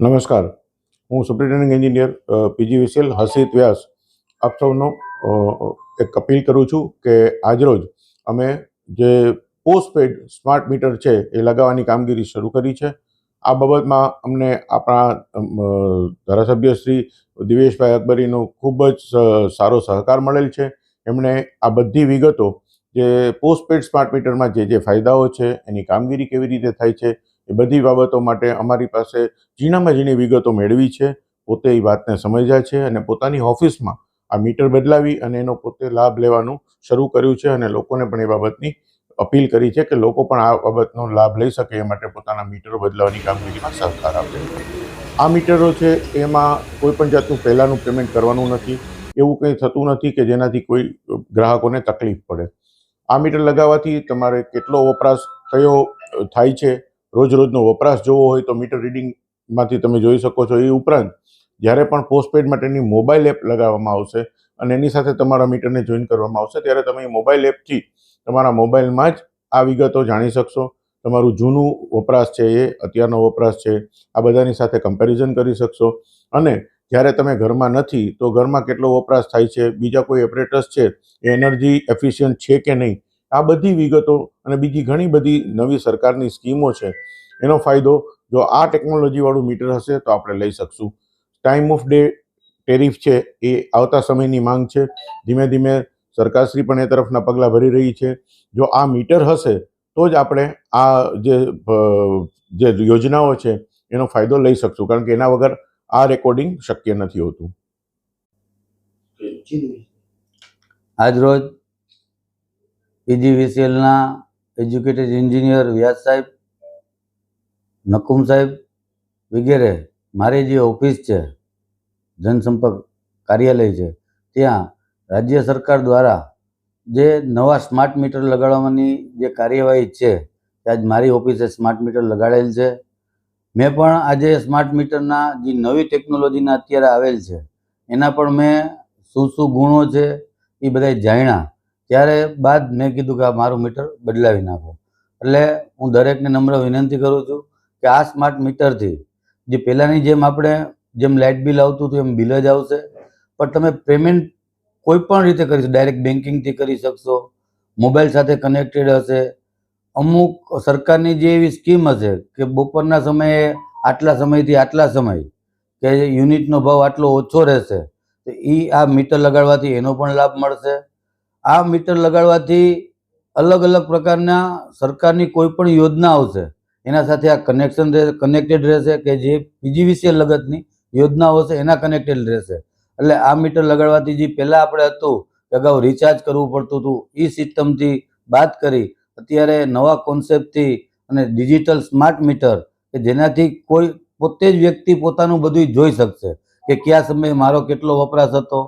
નમસ્કાર. હું superintending engineer PGVCL Harshit Vyas. આપ સૌનો એક અપીલ કરું છું કે આજરોજ અમે જે પોસ્ટપેડ સ્માર્ટ મીટર છે એ લગાવવાની કામગીરી શરૂ કરી છે. આ બાબતમાં અમને આપણા ધારાસભ્ય શ્રી દિવેશભાઈ અકબરીનો ખૂબ જ સારો સહકાર મળેલ છે. એમણે આ બધી વિગતો જે પોસ્ટપેડ સ્માર્ટ મીટરમાં જે જે ફાયદાઓ છે એની કામગીરી કેવી રીતે થાય છે એ બધી બાબતો માટે અમારી પાસે ઝીણામાં ઝીણી વિગતો મેળવી છે, પોતે એ વાતને સમજ્યા છે અને પોતાની ઓફિસમાં આ મીટર બદલાવી અને એનો પોતે લાભ લેવાનું શરૂ કર્યું છે અને લોકોને પણ એ બાબતની અપીલ કરી છે કે લોકો પણ આ બાબતનો લાભ લઈ શકે એ માટે પોતાના મીટરો બદલાવાની કામગીરીમાં સહકાર આપે. આ મીટરો છે એમાં કોઈ પણ જાતનું પહેલાંનું પેમેન્ટ કરવાનું નથી, એવું કંઈ થતું નથી કે જેનાથી કોઈ ગ્રાહકોને તકલીફ પડે. આ મીટર લગાવવાથી તમારે કેટલો વપરાશ કયો થાય છે રોજ રોજનો વપરાશ જોવો હોય તો મીટર રીડિંગમાંથી તમે જોઈ શકો છો. એ ઉપરાંત, જ્યારે પણ પોસ્ટપેડ માટેની મોબાઈલ એપ લગાવવામાં આવશે અને એની સાથે તમારા મીટરને જોઈન કરવામાં આવશે, ત્યારે તમે મોબાઈલ એપથી તમારા મોબાઈલમાં જ આ વિગતો જાણી શકશો. તમારું જૂનું વપરાશ છે એ, અત્યારનો વપરાશ છે, આ બધાની સાથે કમ્પેરિઝન કરી શકશો. અને જ્યારે તમે ઘરમાં નથી, તો ઘરમાં કેટલો વપરાશ થાય છે, બીજા કોઈ ઓપરેટર્સ છે, એ એનર્જી એફિશિયન્ટ છે કે નહીં આ બધી વિગતો અને બીજી ઘણી બધી નવી સરકારની સ્કીમો છે, એનો ફાયદો જો આ ટેકનોલોજીવાળું મીટર હશે તો આપણે લઈ શકશું. ટાઈમ ઓફ ડે ટેરિફ છે, એ આવતા સમયની માંગ છે. ધીમે ધીમે સરકારશ્રી પણ એ તરફના પગલાં ભરી રહી છે. જો આ મીટર હશે, તો જ આપણે આ જે યોજનાઓ છે, એનો ફાયદો લઈ શકશું. કારણ કે એના વગર આ રેકોર્ડિંગ શક્ય નથી હોતું. આજરોજ પીજીવીસીએલના એજ્યુકેટેડ એન્જિનિયર વ્યાસ સાહેબ, નકુમ સાહેબ વગેરે, મારી જે ઓફિસ છે, જનસંપર્ક કાર્યાલય છે, ત્યાં રાજ્ય સરકાર દ્વારા જે નવા સ્માર્ટ મીટર લગાડવાની જે કાર્યવાહી છે તે આજ મારી ઓફિસે સ્માર્ટ મીટર લગાડેલ છે. મેં પણ આજે સ્માર્ટ મીટરના જે નવી ટેકનોલોજીના અત્યારે આવેલ છે, એના પણ મેં શું શું ગુણો છે, એ બધા જાણ્યા. ત્યારે બાદ મેં કીધું કે આ મારું મીટર બદલાવી નાખો. એટલે હું દરેકને નમ્ર વિનંતી કરું છું કે આ સ્માર્ટ મીટરથી જે પહેલાંની જેમ આપણે જેમ લાઇટ બિલ આવતું હતું એમ બિલ જ આવશે. પણ તમે પેમેન્ટ કોઈ પણ રીતે કરી શકો. ડાયરેક્ટ બેન્કિંગથી કરી શકશો. મોબાઈલ સાથે કનેક્ટેડ હશે. અમુક સરકારની જે એવી સ્કીમ હશે કે બપોરના સમયે, આટલા સમયથી આટલા સમય કે યુનિટનો ભાવ આટલો ઓછો રહેશે, તો એ આ મીટર લગાડવાથી એનો પણ લાભ મળશે. આ મીટર લગાડવાથી અલગ અલગ પ્રકારના સરકારની કોઈ પણ યોજના આવશે, એના સાથે આ કનેક્શન કનેક્ટેડ રહેશે કે જે પીજીવીસીએલ લગતની યોજનાઓ છે એના કનેક્ટેડ રહેશે. એટલે આ મીટર લગાડવાથી જે પહેલાં આપણે હતું કે અગાઉ રિચાર્જ કરવું પડતું હતું એ સિસ્ટમથી બાદ કરી અત્યારે નવા કોન્સેપ્ટથી અને ડિજિટલ સ્માર્ટ મીટર કે જેનાથી કોઈ પોતે જ વ્યક્તિ પોતાનું બધું જોઈ શકશે કે કયા સમયે મારો કેટલો વપરાશ હતો,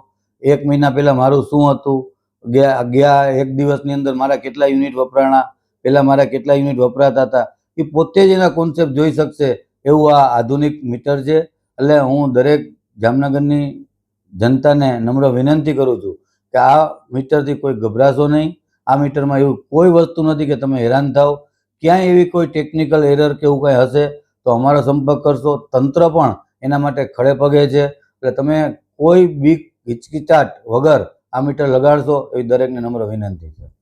એક મહિના પહેલાં મારું શું હતું ગયા ગયા એક દિવસની અંદર મારા કેટલા યુનિટ વપરાણા, પહેલાં મારા કેટલા યુનિટ વપરાતા હતા, એ પોતે જ એના કોન્સેપ્ટ જોઈ શકશે એવું આ આધુનિક મીટર છે. એટલે હું દરેક જામનગરની જનતાને નમ્ર વિનંતી કરું છું કે આ મીટરથી કોઈ ગભરાશો નહીં. આ મીટરમાં એવું કોઈ વસ્તુ નથી કે તમે હેરાન થાવ. ક્યાંય એવી કોઈ ટેકનિકલ એરર કે એવું કંઈ હશે તો અમારો સંપર્ક કરશો. તંત્ર પણ એના માટે ખડે પગે છે. એટલે તમે કોઈ બીક, હિચકિચાટ વગર આ મીટર લગાડશો એવી દરેકને નમ્ર વિનંતી છે.